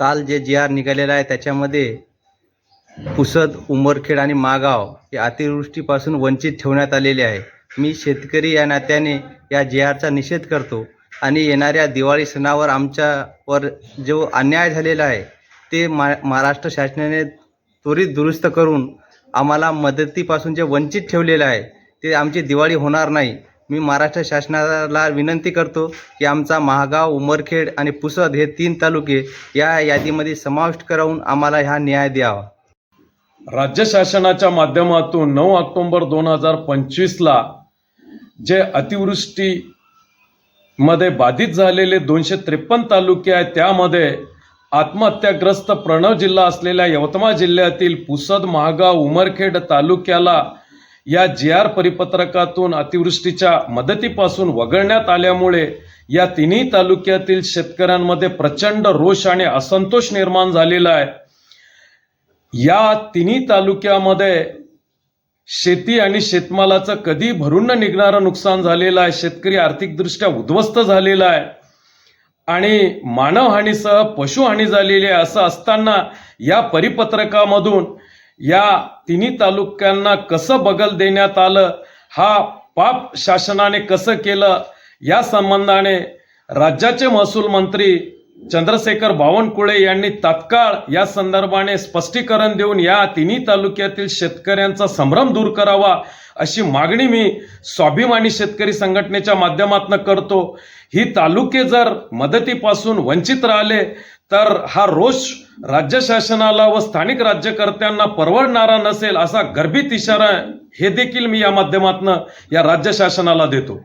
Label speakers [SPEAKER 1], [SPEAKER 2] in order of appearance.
[SPEAKER 1] काल जे जी आर निघालेला आहे त्याच्यामध्ये पुसद उमरखेड आणि मागाव हे अतिवृष्टीपासून वंचित ठेवण्यात आलेले आहे. मी शेतकरी या नात्याने या जी आरचा निषेध करतो आणि येणाऱ्या दिवाळी सणावर आमच्यावर जो अन्याय झालेला आहे ते मा महाराष्ट्र शासनाने त्वरित दुरुस्त करून आम्हाला मदतीपासून जे वंचित ठेवलेलं आहे ते आमची दिवाळी होणार नाही. मी महाराष्ट्र शासनाला विनंती करतो की आमचा महागाव उमरखेड आणि पुसद हे तीन तालुके या यादीमध्ये समाविष्ट करून आम्हाला ह्या न्याय द्यावा.
[SPEAKER 2] राज्य शासनाच्या माध्यमातून नऊ ऑक्टोबर दोन हजार पंचवीसला जे अतिवृष्टी मध्ये बाधित झालेले दोनशे त्रेपन्न तालुके आहेत त्यामध्ये आत्महत्याग्रस्त प्रणव जिल्हा असलेल्या यवतमाळ जिल्ह्यातील पुसद महागाव उमरखेड तालुक्याला या जी आर परिपत्रकातून अतिवृष्टीच्या मदतीपासून वगळण्यात आल्यामुळे या तिन्ही तालुक्यातील शेतकऱ्यांमध्ये प्रचंड रोष आणि असंतोष निर्माण झालेला आहे. या तिन्ही तालुक्यामध्ये शेती आणि शेतमालाचं कधी भरून न निघणारं नुकसान झालेलं आहे. शेतकरी आर्थिकदृष्ट्या उद्ध्वस्त झालेला आहे. आणि मानवहानीसह पशुहानी झालेली आहे असं असताना या परिपत्रकामधून या तिन्ही तालुक्यांना कसं बगल देण्यात आलं हा पाप शासनाने कसं केलं या संबंधाने राज्याचे महसूल मंत्री चंद्रशेखर बावनकुळे यांनी तात्काळ या संदर्भाने स्पष्टीकरण देऊन या तिन्ही तालुक्यातील शेतकऱ्यांचा संभ्रम दूर करावा अशी मागणी मी स्वाभिमानी शेतकरी संघटनेच्या माध्यमातून करतो. ही तालुके जर मदतीपासून वंचित राहिले तर हा रोष राज्य शासनाला व स्थानिक राज्यकर्त्यांना परवडणारा नसेल असा गर्भित इशारा हे देखील मी या माध्यमातून या राज्य शासनाला देतो.